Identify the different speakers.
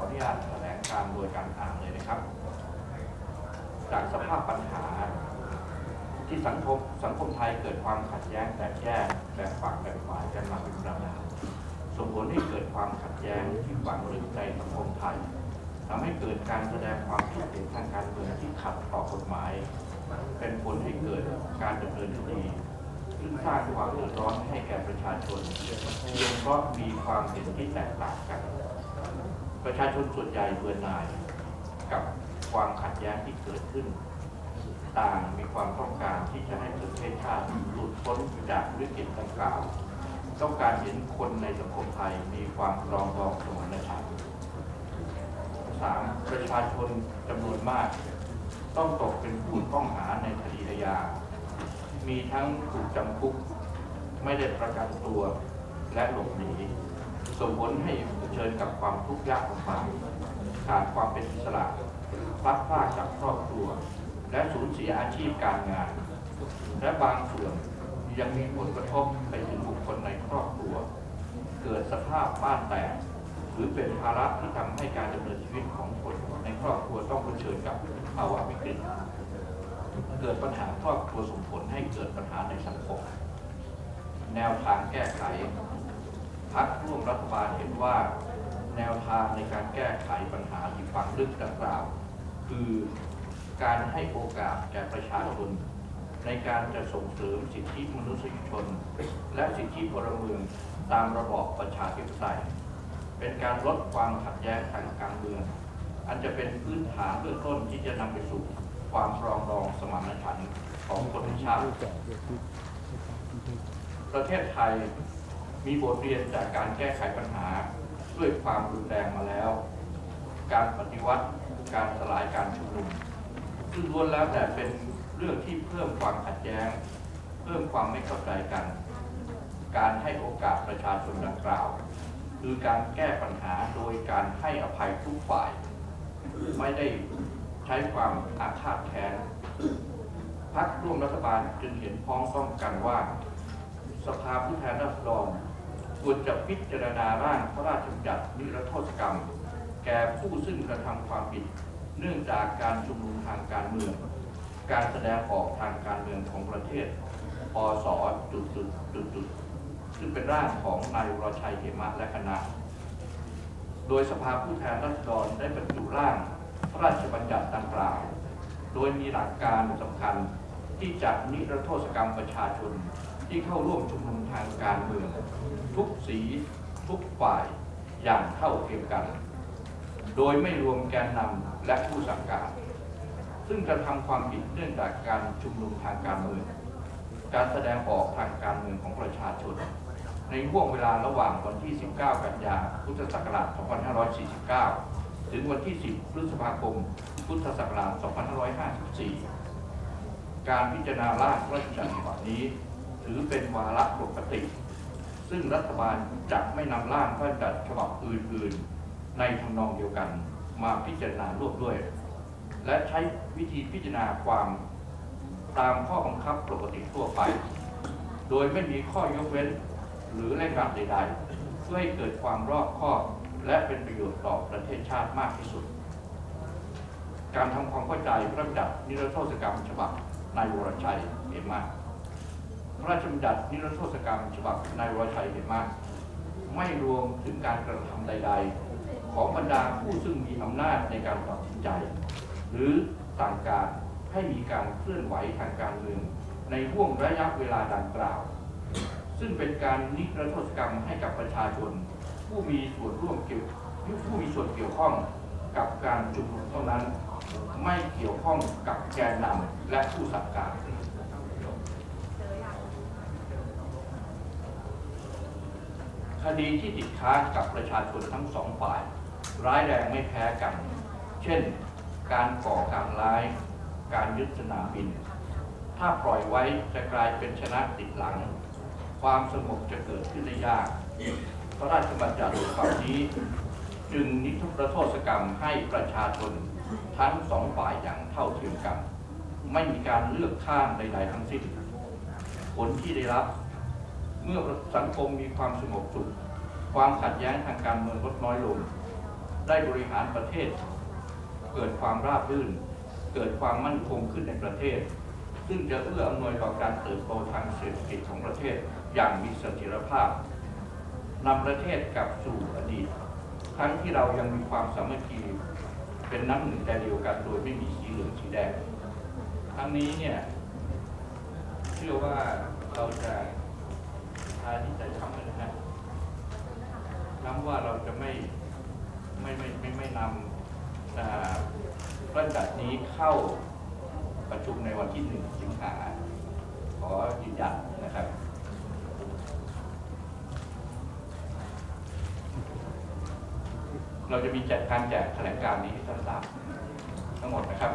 Speaker 1: ขออนุญาตแถลงการโดยการอ่านเลยนะครับ จากสภาพปัญหาที่สังคมสังคมไทยเกิดความขัดแย้งแตกแยกแบ่งฝักแบ่งฝ่ายกันมาเป็นประมาณส่งผลให้เกิดความขัดแย้งที่ฝังลึกในสังคมไทย ทำให้เกิดการแสดงความคิดเห็นทางการเมืองที่ขัดต่อกฎหมาย เป็นผลให้เกิดการดำเนินคดีซึ่งสร้างความเดือดร้อนให้แก่ประชาชนเพียงเพราะมีความเห็นที่แตกต่างกัน ประชาชนส่วนใหญ่เบื่อหน่ายกับความขัดแย้งที่เกิดขึ้น ต่างมีความต้องการที่จะให้ประเทศชาติหลุดพ้นจากวิกฤตดังกล่าว ต้องการเห็นคนในสังคมไทยมีความรองดองสมานฉันท์สามประชาชนจำนวนมาก ต้องตกเป็นผู้ต้องหาในคดีอาญา มีทั้งถูกจำคุก ไม่ได้ประกันตัวและหลบหนี ส่งผลให้เผชิญกับความทุกข์ยากลำบากขาดความเป็นอิสระพลัดพรากจากครอบครัว และสูญเสียอาชีพการงาน และบางส่วนยังมีผลกระทบไปถึงบุคคลในครอบครัว เกิดสภาพบ้านแตกหรือเป็นภาระที่ทำให้การดำเนินชีวิตของคนในครอบครัวต้องเผชิญกับภาวะวิกฤตเกิดปัญหาครอบครัวส่งผลให้เกิดปัญหาในสังคม แนวทางแก้ไข พักร่วมรัฐบาลเห็นว่า แนวทางในการแก้ไขปัญหาที่ฝังลึกดังกล่าว คือการให้โอกาสแก่ประชาชนในการจะส่งเสริมสิทธิมนุษยชน และสิทธิพลเมืองตามระบอบประชาธิปไตย เป็นการลดความขัดแย้งทางการเมือง อันจะเป็นพื้นฐานเบื้องต้นที่จะนำไปสู่ความปรองดองสมานฉันท์ของคนในชาติประเทศไทย มีบทเรียนจากการแก้ไขปัญหาด้วยความรุนแรงมาแล้ว การปฏิวัติ การสลายการชุมนุมซึ่งล้วนแล้วแต่เป็นเรื่องที่เพิ่มความขัดแย้ง เพิ่มความไม่เข้าใจกัน การให้โอกาสประชาชนดังกล่าว คือการแก้ปัญหาโดยการให้อภัยทุกฝ่าย ไม่ได้ใช้ความอาฆาตแค้นพักร่วมรัฐบาลจึงเห็นพ้องต้องกันว่า สภาผู้แทนราษฎร ควรจะพิจารณาร่างพระราชบัญญัตินิรโทษกรรม แก่ผู้ซึ่งกระทำความผิด เนื่องจากการชุมนุมทางการเมือง การแสดงออกทางการเมืองของประเทศพศจุดจุดจุดจุดซึ่งเป็นร่างของนายวรชัยเหมะและคณะ โดยสภาผู้แทนราษฎรได้บรรจุร่างพระราชบัญญัติดังกล่าว โดยมีหลักการสำคัญที่จะนิรโทษกรรมประชาชน ที่เข้าร่วมชุมนุมทางการเมือง ทุกสีทุกฝ่ายอย่างเท่าเทียมกัน โดยไม่รวมแกนนำและผู้สังการซึ่งกระทำความผิดเนื่องจากการชุมนุมทางการเมือง การแสดงออกทางการเมืองของประชาชน ในห่วงเวลาระหว่างวันที่ 19 กันยา พุทธศักราช 2549 ถึงวันที่ 10 พฤษภาคม พุทธศักราช 2554 การพิจารณาร่างพระราชบัญญัติฉบับนี้ ถือเป็นวาระปกติ ซึ่งรัฐบาลจะไม่นำร่างพระราชบัญญัติฉบับอื่นๆ ในทำนองเดียวกันมาพิจารณาร่วมด้วย และใช้วิธีพิจารณาความตามข้อบังคับปกติทั่วไป โดยไม่มีข้อยกเว้นหรือเร่งรัดใดๆ เพื่อให้เกิดความรอบคอบและเป็นประโยชน์ต่อประเทศชาติมากที่สุด การทำความเข้าใจพระบัญญัตินิรโทษกรรมฉบับนายวรชัยเหมมา พระราชบัญญัตินิรโทษกรรมฉบับนายวรชัยเหมมาไม่รวมถึงการกระทำใด ๆ ของบรรดาผู้ซึ่งมีอำนาจในการตัดสินใจ หรือสั่งการให้มีการเคลื่อนไหวทางการเมืองในห่วงระยะเวลาดังกล่าว ซึ่งเป็นการนิรโทษกรรมให้กับประชาชน ผู้มีส่วนร่วมเกี่ยวผู้มีส่วนเกี่ยวข้องกับการชุมนุมเท่านั้น ไม่เกี่ยวข้องกับแกนนำและผู้สั่งการ คดีที่ติดค้างกับประชาชนทั้งสองฝ่าย ร้ายแรงไม่แพ้กัน เช่น การก่อการร้าย การยึดสนามบิน ถ้าปล่อยไว้จะกลายเป็นชนะติดหลัง ความสงบจะเกิดขึ้นได้ยาก พระราชบัญญัติฉบับนี้ จึงนิระโทษกรรมให้ประชาชนทั้งสองฝ่ายอย่างเท่าเทียมกัน ไม่มีการเลือกข้างใดๆทั้งสิ้น ผลที่ได้รับ มื่อสังคมมีความสงบสุข ความขัดแย้งทางการเมืองลดน้อยลง ได้บริหารประเทศ เกิดความราบรื่น เกิดความมั่นคงขึ้นในประเทศ ซึ่งจะเอื้ออำนวยต่อการเติบโตทางเศรษฐกิจของประเทศอย่างมีเสถียรภาพนำประเทศกลับสู่อดีตทั้งที่เรายังมีความสามัคคีเป็นน้ำหนึ่งใจเดียวกันโดยไม่มีสีเหลืองสีแดงทั้งนี้เนี่ยเชื่อว่าเราจะายที่จะทำนะฮะย้ำว่าเราจะไม่ไม่ไม่ไม่ไม่นำอ่าพระจัดนี้เข้าประชุมในวันที่หนึ่งสิงหาขอยืนยันนะครับเราจะมีแจกการแจกแถลงการนี้ให้ท่านทราบทั้งหมดนะครับ